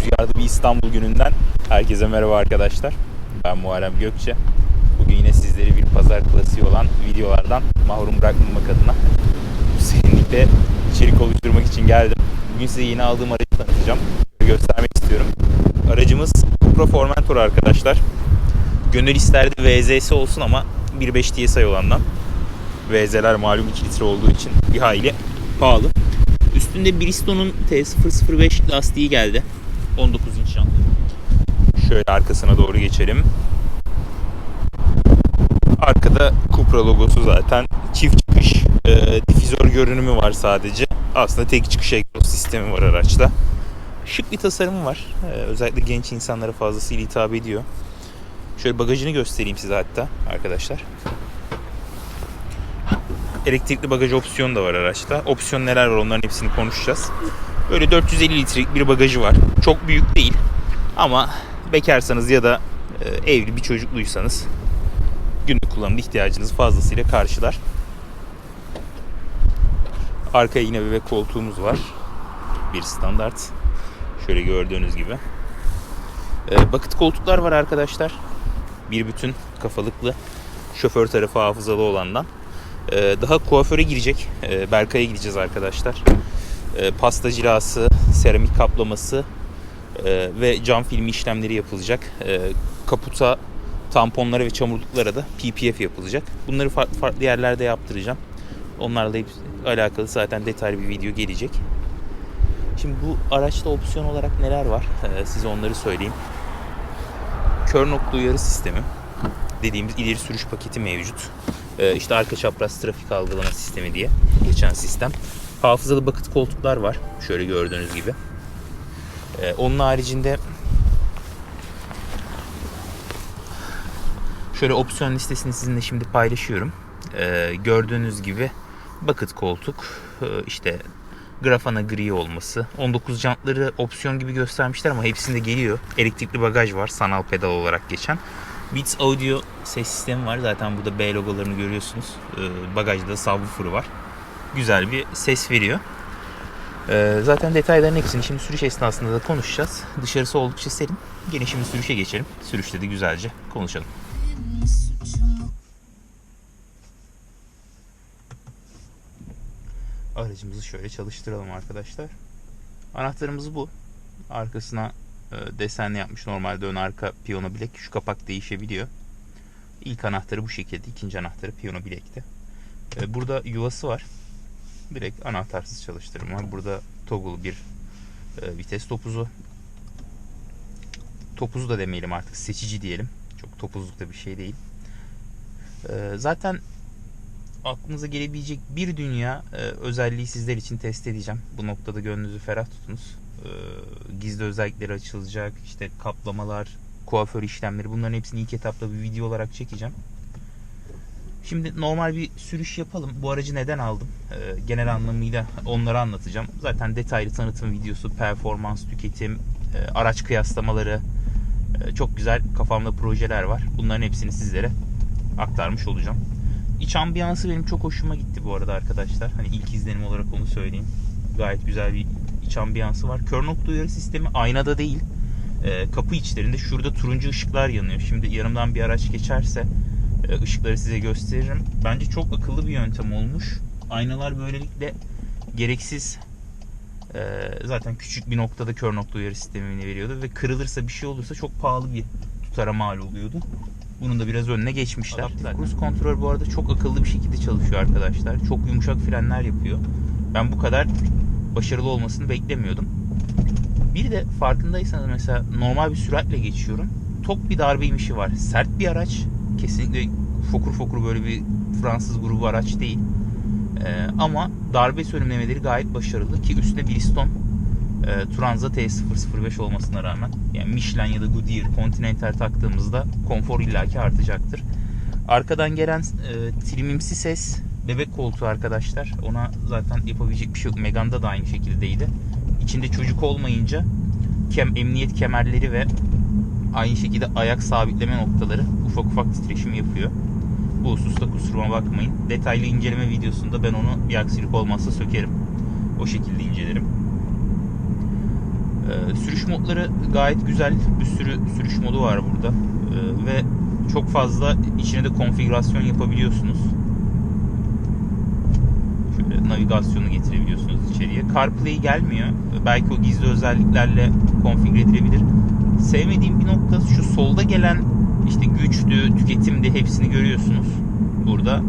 Rüzgarlı bir İstanbul gününden herkese merhaba arkadaşlar. Ben Muharrem Gökçe. Bugün yine sizleri bir pazar klasiği olan videolardan mahrum bırakmamak adına bu serinlikte içerik oluşturmak için geldim. Bugün size yeni aldığım aracı tanıtacağım. Göstermek istiyorum. Aracımız Cupra Formentor arkadaşlar. Gönül isterdi VZ'si olsun ama 1.5 TSI olandan. VZ'ler malum 2 litre olduğu için bir hayli pahalı. Üstünde Bristol'un T005 lastiği geldi. 19 inç jantlı. Şöyle arkasına doğru geçelim. Arkada Cupra logosu zaten. Çift çıkış e, difüzör görünümü var sadece. Aslında tek çıkış egzoz sistemi var araçta. Şık bir tasarımı var. E, özellikle genç insanlara fazlasıyla hitap ediyor. Şöyle bagajını göstereyim size hatta arkadaşlar. Elektrikli bagaj opsiyonu da var araçta. Opsiyon neler var onların hepsini konuşacağız. Böyle 450 litrelik bir bagajı var. Çok büyük değil. Ama bekarsanız ya da e, evli bir çocukluysanız günlük kullanımda ihtiyacınızı fazlasıyla karşılar. Arkaya yine bebek koltuğumuz var. Bir standart. Şöyle gördüğünüz gibi. E, bakıt koltuklar var arkadaşlar. Bir bütün kafalıklı. Şoför tarafı hafızalı olandan. Ee, daha kuaföre girecek. Berkay'a gideceğiz arkadaşlar. Ee, pasta cilası, seramik kaplaması e, ve cam filmi işlemleri yapılacak. Ee, kaputa, tamponlara ve çamurluklara da PPF yapılacak. Bunları farklı farklı yerlerde yaptıracağım. Onlarla alakalı zaten detaylı bir video gelecek. Şimdi bu araçta opsiyon olarak neler var? Ee, size onları söyleyeyim. Kör nokta uyarı sistemi. Dediğimiz ileri sürüş paketi mevcut. Ee, işte arka çapraz trafik algılama sistemi diye geçen sistem. Hafızalı bakıt koltuklar var. Şöyle gördüğünüz gibi. Ee, onun haricinde şöyle opsiyon listesini sizinle şimdi paylaşıyorum. Ee, gördüğünüz gibi bakıt koltuk, e, işte grafana gri olması. 19 jantları opsiyon gibi göstermişler ama hepsinde geliyor. Elektrikli bagaj var sanal pedal olarak geçen. Beats Audio ses sistemi var. Zaten burada B logolarını görüyorsunuz. Ee, bagajda subwoofer'ı var. Güzel bir ses veriyor. Ee, zaten detayların hepsini şimdi sürüş esnasında da konuşacağız. Dışarısı oldukça serin. Gene şimdi sürüşe geçelim. Sürüşte de güzelce konuşalım. Aracımızı şöyle çalıştıralım arkadaşlar. Anahtarımız bu. Arkasına e, desenli yapmış. Normalde ön arka piyano bilek. Şu kapak değişebiliyor. İlk anahtarı bu şekilde. ikinci anahtarı piyano bilekte. E, burada yuvası var. Direkt anahtarsız çalıştırma var. Burada toggle bir e, vites topuzu. Topuzu da demeyelim artık. Seçici diyelim. Çok topuzluk da bir şey değil. E, zaten aklınıza gelebilecek bir dünya e, özelliği sizler için test edeceğim. Bu noktada gönlünüzü ferah tutunuz. E, gizli özellikleri açılacak, işte kaplamalar, kuaför işlemleri bunların hepsini ilk etapta bir video olarak çekeceğim. Şimdi normal bir sürüş yapalım. Bu aracı neden aldım? E, genel anlamıyla onları anlatacağım. Zaten detaylı tanıtım videosu, performans, tüketim, e, araç kıyaslamaları, e, çok güzel kafamda projeler var. Bunların hepsini sizlere aktarmış olacağım. İç ambiyansı benim çok hoşuma gitti bu arada arkadaşlar. Hani ilk izlenim olarak onu söyleyeyim. Gayet güzel bir iç ambiyansı var. Kör nokta uyarı sistemi aynada değil. E, kapı içlerinde şurada turuncu ışıklar yanıyor. Şimdi yanımdan bir araç geçerse ışıkları size gösteririm. Bence çok akıllı bir yöntem olmuş. Aynalar böylelikle gereksiz e, zaten küçük bir noktada kör nokta uyarı sistemini veriyordu ve kırılırsa bir şey olursa çok pahalı bir tutara mal oluyordu. Bunun da biraz önüne geçmişler. Cruise kontrol bu arada çok akıllı bir şekilde çalışıyor arkadaşlar. Çok yumuşak frenler yapıyor. Ben bu kadar başarılı olmasını beklemiyordum. Bir de farkındaysanız mesela normal bir süratle geçiyorum. Tok bir darbe inişi var. Sert bir araç. Kesinlikle fokur fokur böyle bir Fransız grubu araç değil. Ee, ama darbe sönümlemeleri gayet başarılı ki üstüne Bridgestone e, Turanza T005 olmasına rağmen yani Michelin ya da Goodyear Continental taktığımızda konfor illaki artacaktır. Arkadan gelen e, trimimsi ses bebek koltuğu arkadaşlar. Ona zaten yapabilecek bir şey yok. Megane'da da aynı şekildeydi. İçinde çocuk olmayınca kem, emniyet kemerleri ve aynı şekilde ayak sabitleme noktaları ufak ufak titreşim yapıyor. Bu hususta kusuruma bakmayın. Detaylı inceleme videosunda ben onu bir aksilik olmazsa sökerim. O şekilde incelerim. Ee, sürüş modları gayet güzel. Bir sürü sürüş modu var burada. Ee, ve çok fazla içine de konfigürasyon yapabiliyorsunuz. Şöyle navigasyonu getirebiliyorsunuz içeriye. CarPlay gelmiyor. Belki o gizli özelliklerle konfigüre edilebilir. Sevmediğim bir nokta şu solda gelen işte güçlü, tüketimde hepsini görüyorsunuz. Burada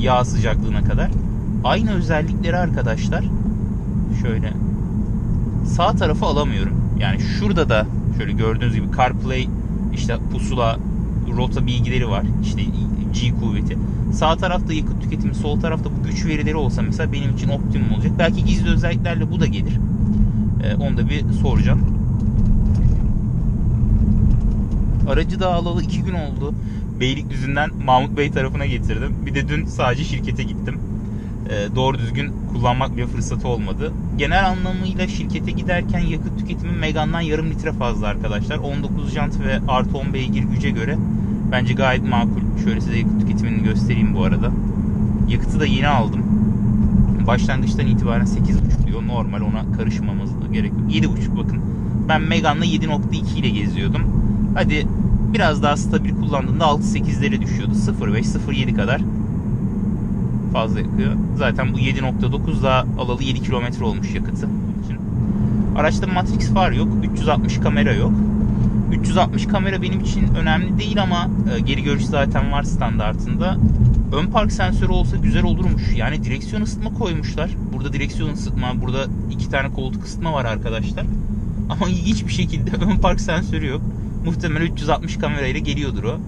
yağ sıcaklığına kadar. Aynı özellikleri arkadaşlar şöyle sağ tarafı alamıyorum. Yani şurada da şöyle gördüğünüz gibi CarPlay işte pusula rota bilgileri var. İşte G kuvveti. Sağ tarafta yakıt tüketimi, sol tarafta bu güç verileri olsa mesela benim için optimum olacak. Belki gizli özelliklerle bu da gelir. Ee, onu da bir soracağım. Aracı da alalı iki gün oldu. Beylikdüzü'nden Mahmut Bey tarafına getirdim. Bir de dün sadece şirkete gittim. Ee, doğru düzgün kullanmak bile fırsatı olmadı. Genel anlamıyla şirkete giderken yakıt tüketimi Megane'dan yarım litre fazla arkadaşlar. 19 jant ve artı 10 beygir güce göre bence gayet makul. Şöyle size yakıt tüketimini göstereyim bu arada. Yakıtı da yeni aldım. Başlangıçtan itibaren 8.5 Normal ona karışmamız gerek yok. 7.5 bakın. Ben Megane'la 7.2 ile geziyordum. Hadi biraz daha stabil kullandığında 6-8'lere düşüyordu. 0.5-0.7 kadar fazla yakıyor. Zaten bu 7.9 daha alalı 7 kilometre olmuş yakıtı. için. Araçta Matrix far yok. 360 kamera yok. 360 kamera benim için önemli değil ama e, geri görüş zaten var standartında. Ön park sensörü olsa güzel olurmuş. Yani direksiyon ısıtma koymuşlar. Burada direksiyon ısıtma, burada iki tane koltuk ısıtma var arkadaşlar. Ama ilginç bir şekilde ön park sensörü yok. Muhtemelen 360 kamerayla geliyordur o.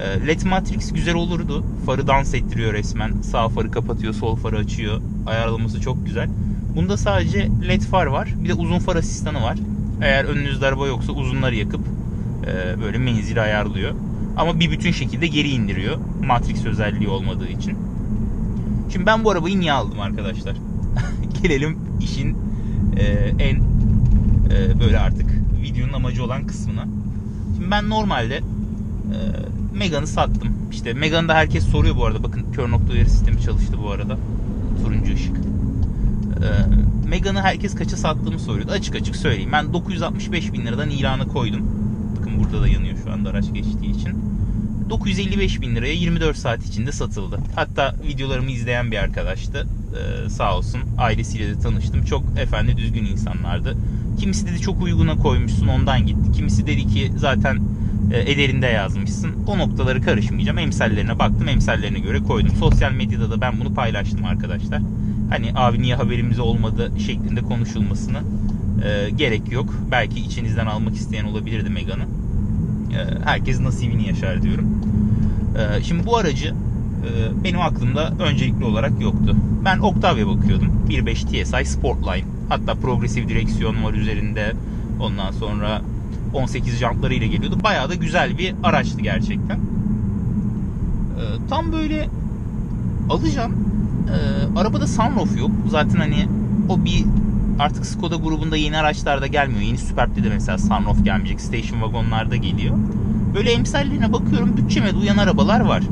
E, LED Matrix güzel olurdu. Farı dans ettiriyor resmen. Sağ farı kapatıyor, sol farı açıyor. Ayarlaması çok güzel. Bunda sadece LED far var. Bir de uzun far asistanı var. Eğer önünüzde araba yoksa uzunları yakıp e, böyle menzili ayarlıyor. Ama bir bütün şekilde geri indiriyor. Matrix özelliği olmadığı için. Şimdi ben bu arabayı niye aldım arkadaşlar? Gelelim işin e, en e, böyle artık videonun amacı olan kısmına. Şimdi ben normalde e, Megane'ı sattım. İşte Megane'da herkes soruyor bu arada. Bakın kör nokta uyarı sistemi çalıştı bu arada. Turuncu ışık. Ee, Megane'ı herkes kaça sattığımı soruyordu. Açık açık söyleyeyim. Ben 965 bin liradan ilanı koydum. Burada da yanıyor şu anda araç geçtiği için. 955 bin liraya 24 saat içinde satıldı. Hatta videolarımı izleyen bir arkadaştı. Ee, sağ olsun ailesiyle de tanıştım. Çok efendi düzgün insanlardı. Kimisi dedi çok uyguna koymuşsun ondan gitti. Kimisi dedi ki zaten e, ederinde yazmışsın. O noktaları karışmayacağım. Emsellerine baktım. Emsellerine göre koydum. Sosyal medyada da ben bunu paylaştım arkadaşlar. Hani abi niye haberimiz olmadı şeklinde konuşulmasını e, gerek yok. Belki içinizden almak isteyen olabilirdi Megan'ı. E, herkes nasibini yaşar diyorum. E, şimdi bu aracı e, benim aklımda öncelikli olarak yoktu. Ben Octavia bakıyordum. 1.5 TSI Sportline. Hatta progresif direksiyon var üzerinde. Ondan sonra 18 jantları ile geliyordu. Bayağı da güzel bir araçtı gerçekten. Ee, tam böyle alacağım. Ee, arabada sunroof yok. Zaten hani o bir artık Skoda grubunda yeni araçlarda gelmiyor. Yeni Superb'de de mesela sunroof gelmeyecek. Station wagonlarda geliyor. Böyle emsallerine bakıyorum. Bütçeme uyan arabalar var.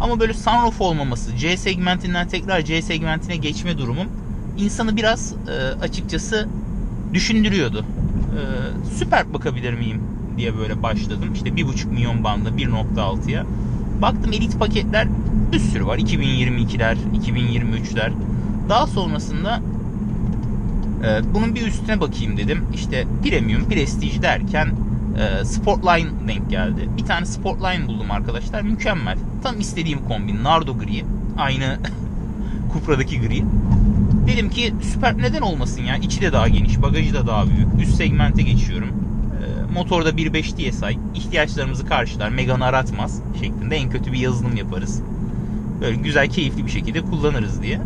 Ama böyle sunroof olmaması, C segmentinden tekrar C segmentine geçme durumum insanı biraz e, açıkçası düşündürüyordu e, süper bakabilir miyim diye böyle başladım. İşte 1.5 milyon bandı 1.6'ya. Baktım elit paketler bir sürü var. 2022'ler, 2023'ler. Daha sonrasında e, bunun bir üstüne bakayım dedim. İşte premium, prestige derken e, Sportline denk geldi. Bir tane Sportline buldum arkadaşlar. Mükemmel. Tam istediğim kombin. Nardo gri. Aynı Cupra'daki gri. Dedim ki süper neden olmasın ya. İçi de daha geniş, bagajı da daha büyük. Üst segmente geçiyorum. E, motorda 1.5 TSI. ihtiyaçlarımızı karşılar. Megane aratmaz şeklinde en kötü bir yazılım yaparız. Böyle güzel, keyifli bir şekilde kullanırız diye.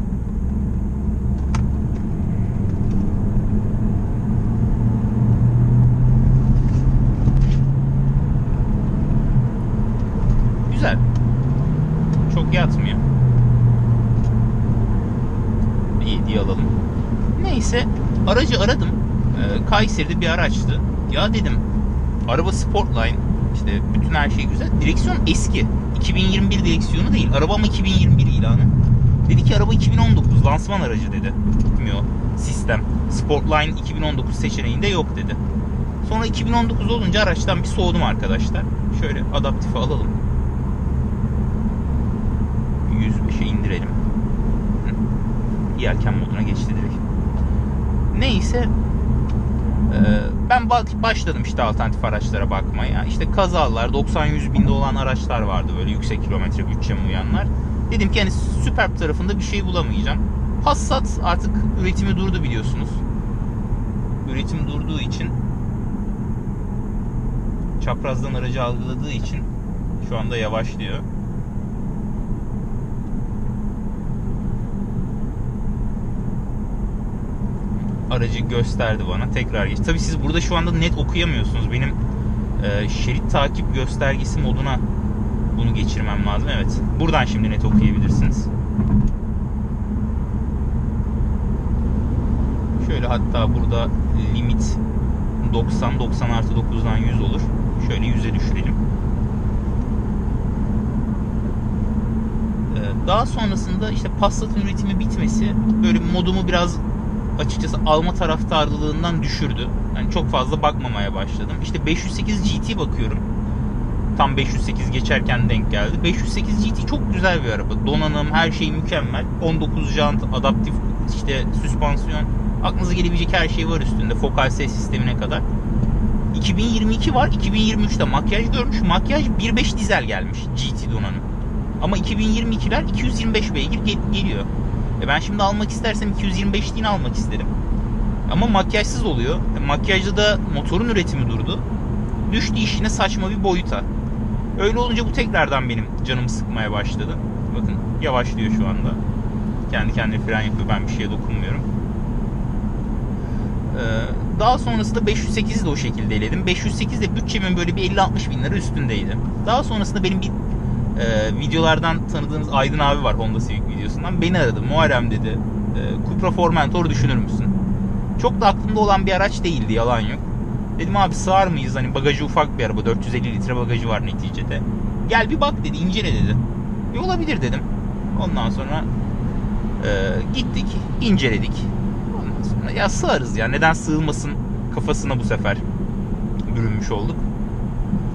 Güzel. Çok yatmıyor. 7'yi alalım. Neyse aracı aradım. Ee, Kayseri'de bir araçtı. Ya dedim araba Sportline işte bütün her şey güzel. Direksiyon eski. 2021 direksiyonu değil. Arabam 2021 ilanı. Dedi ki araba 2019 lansman aracı dedi. Gitmiyor sistem. Sportline 2019 seçeneğinde yok dedi. Sonra 2019 olunca araçtan bir soğudum arkadaşlar. Şöyle adaptife alalım. 105'e indirelim. Hı. Yelken moduna geçti direkt. Neyse ee, ben başladım işte alternatif araçlara bakmaya. İşte kazalar 90-100 binde olan araçlar vardı böyle yüksek kilometre bütçeme uyanlar. Dedim ki hani Superb tarafında bir şey bulamayacağım. Passat artık üretimi durdu biliyorsunuz. Üretim durduğu için çaprazdan aracı algıladığı için şu anda yavaşlıyor. Aracı gösterdi bana. Tekrar geç. Tabii siz burada şu anda net okuyamıyorsunuz. Benim e, şerit takip göstergesi moduna bunu geçirmem lazım. Evet. Buradan şimdi net okuyabilirsiniz. Şöyle hatta burada limit 90 90 artı 9'dan 100 olur. Şöyle 100'e düşürelim. Ee, Daha sonrasında işte Passat'ın üretimi bitmesi böyle modumu biraz açıkçası alma taraftarlılığından düşürdü. Yani çok fazla bakmamaya başladım. İşte 508 GT bakıyorum. Tam 508 geçerken denk geldi. 508 GT çok güzel bir araba. Donanım, her şey mükemmel. 19 jant, adaptif işte süspansiyon. Aklınıza gelebilecek her şey var üstünde. Fokal ses sistemine kadar. 2022 var. 2023'te makyaj görmüş. Makyaj 1.5 dizel gelmiş GT donanım. Ama 2022'ler 225 beygir gel- geliyor. E ben şimdi almak istersem 225'liğini almak isterim. Ama makyajsız oluyor. E makyajda da motorun üretimi durdu. Düştü işine saçma bir boyuta. Öyle olunca bu tekrardan benim canımı sıkmaya başladı. Bakın yavaşlıyor şu anda. Kendi kendine fren yapıyor. Ben bir şeye dokunmuyorum. Ee, daha sonrasında 508'i de o şekilde eledim. 508 de bütçemin böyle bir 50-60 bin lira üstündeydi. Daha sonrasında benim bir e, videolardan tanıdığınız Aydın abi var Honda Civic videosundan. Beni aradı. Muharrem dedi. E, Cupra Formentor düşünür müsün? Çok da aklımda olan bir araç değildi yalan yok. Dedim abi sığar mıyız? Hani bagajı ufak bir araba. 450 litre bagajı var neticede. Gel bir bak dedi. incele dedi. E olabilir dedim. Ondan sonra e, gittik. inceledik. Ondan sonra ya sığarız ya. Neden sığılmasın kafasına bu sefer bürünmüş olduk.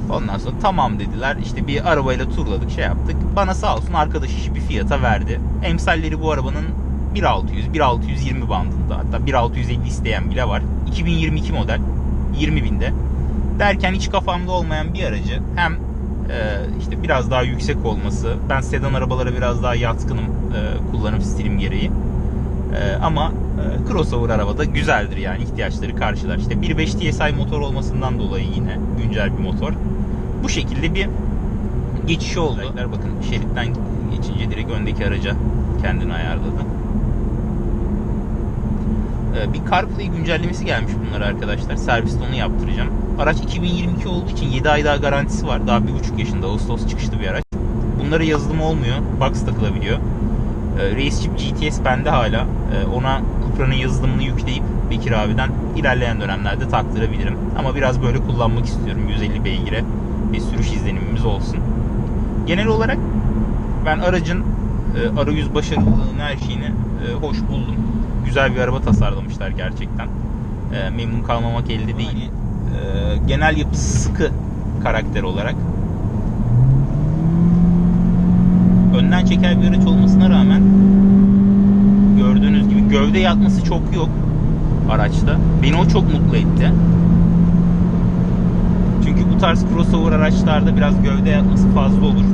Ondan sonra tamam dediler. İşte bir arabayla turladık şey yaptık. Bana sağ olsun arkadaş işi bir fiyata verdi. Emsalleri bu arabanın 1600, 1620 bandında. Hatta 1650 isteyen bile var. 2022 model. 20 binde. Derken hiç kafamda olmayan bir aracı hem e, işte biraz daha yüksek olması. Ben sedan arabalara biraz daha yatkınım e, kullanım stilim gereği. E, ama e, crossover arabada güzeldir yani ihtiyaçları karşılar. İşte 1.5 TSI motor olmasından dolayı yine güncel bir motor. Bu şekilde bir geçiş oldu. Bakın şeritten geçince direkt öndeki araca kendini ayarladı. Ee, bir CarPlay güncellemesi gelmiş bunlara arkadaşlar. Serviste onu yaptıracağım. Araç 2022 olduğu için 7 ay daha garantisi var. Daha 1,5 yaşında Ağustos çıkışlı bir araç. Bunlara yazılım olmuyor. Box takılabiliyor. Ee, Racechip GTS bende hala. Ee, ona Cupra'nın yazılımını yükleyip Bekir abiden ilerleyen dönemlerde taktırabilirim. Ama biraz böyle kullanmak istiyorum 150 beygire bir sürüş izlenimimiz olsun. Genel olarak ben aracın e, arayüz başarılılığını her şeyini e, hoş buldum. Güzel bir araba tasarlamışlar gerçekten. E, memnun kalmamak elde değil. E, genel yapısı sıkı karakter olarak. Önden çeker bir araç olmasına rağmen gördüğünüz gibi gövde yatması çok yok araçta. Beni o çok mutlu etti. Çünkü bu tarz crossover araçlarda biraz gövde yatması fazla olur.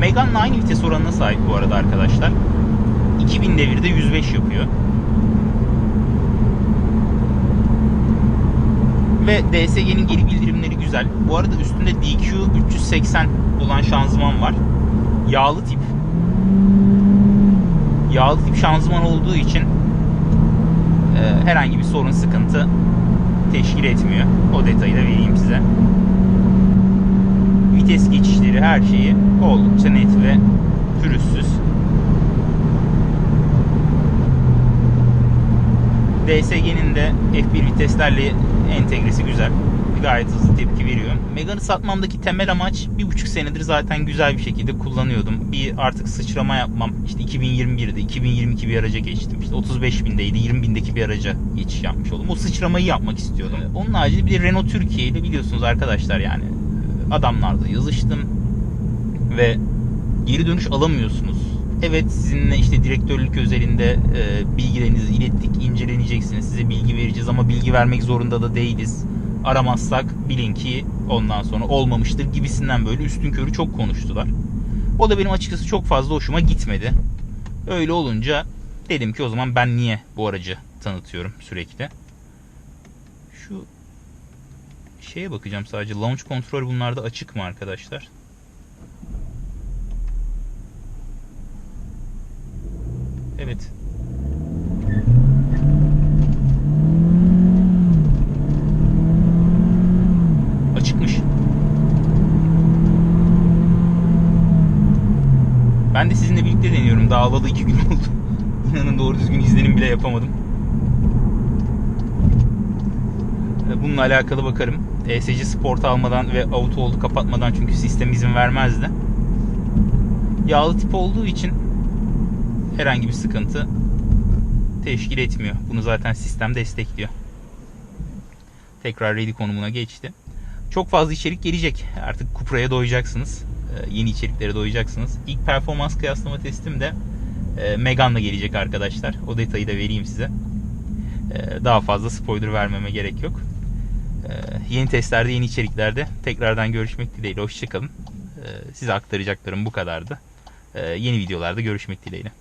Megane'la aynı vites oranına sahip bu arada arkadaşlar. 2000 devirde 105 yapıyor. Ve DSG'nin geri bildirimleri güzel. Bu arada üstünde DQ 380 olan şanzıman var. Yağlı tip. Yağlı tip şanzıman olduğu için e, herhangi bir sorun sıkıntı teşkil etmiyor. O detayı da vereyim size. Vites geçişleri her şeyi oldukça net ve pürüzsüz. DSG'nin de F1 viteslerle entegresi güzel. Gayet hızlı tepki veriyor. Megane'ı satmamdaki temel amaç bir buçuk senedir zaten güzel bir şekilde kullanıyordum. Bir artık sıçrama yapmam. İşte 2021'de 2022 bir araca geçtim. İşte 35 bindeydi 20 bindeki bir araca geçiş yapmış oldum. O sıçramayı yapmak istiyordum. Onun haricinde bir de Renault Türkiye ile biliyorsunuz arkadaşlar yani adamlarla yazıştım ve geri dönüş alamıyorsunuz. Evet sizinle işte direktörlük özelinde e, bilgilerinizi ilettik, inceleneceksiniz. Size bilgi vereceğiz ama bilgi vermek zorunda da değiliz. Aramazsak bilin ki ondan sonra olmamıştır gibisinden böyle üstün körü çok konuştular. O da benim açıkçası çok fazla hoşuma gitmedi. Öyle olunca dedim ki o zaman ben niye bu aracı tanıtıyorum sürekli. Şu şeye bakacağım sadece launch kontrol bunlarda açık mı arkadaşlar? Evet. Açıkmış. Ben de sizinle Daha alalı iki gün oldu. İnanın doğru düzgün izlenim bile yapamadım. E, Bununla alakalı bakarım. ESC Sport almadan ve Auto Hold'u kapatmadan çünkü sistem izin vermezdi. Yağlı tip olduğu için herhangi bir sıkıntı teşkil etmiyor. Bunu zaten sistem destekliyor. Tekrar ready konumuna geçti. Çok fazla içerik gelecek. Artık Cupra'ya doyacaksınız. Ee, yeni içeriklere doyacaksınız. İlk performans kıyaslama testim de e, Megane'la gelecek arkadaşlar. O detayı da vereyim size. Ee, daha fazla spoiler vermeme gerek yok. Yeni testlerde, yeni içeriklerde tekrardan görüşmek dileğiyle. Hoşçakalın. Size aktaracaklarım bu kadardı. Yeni videolarda görüşmek dileğiyle.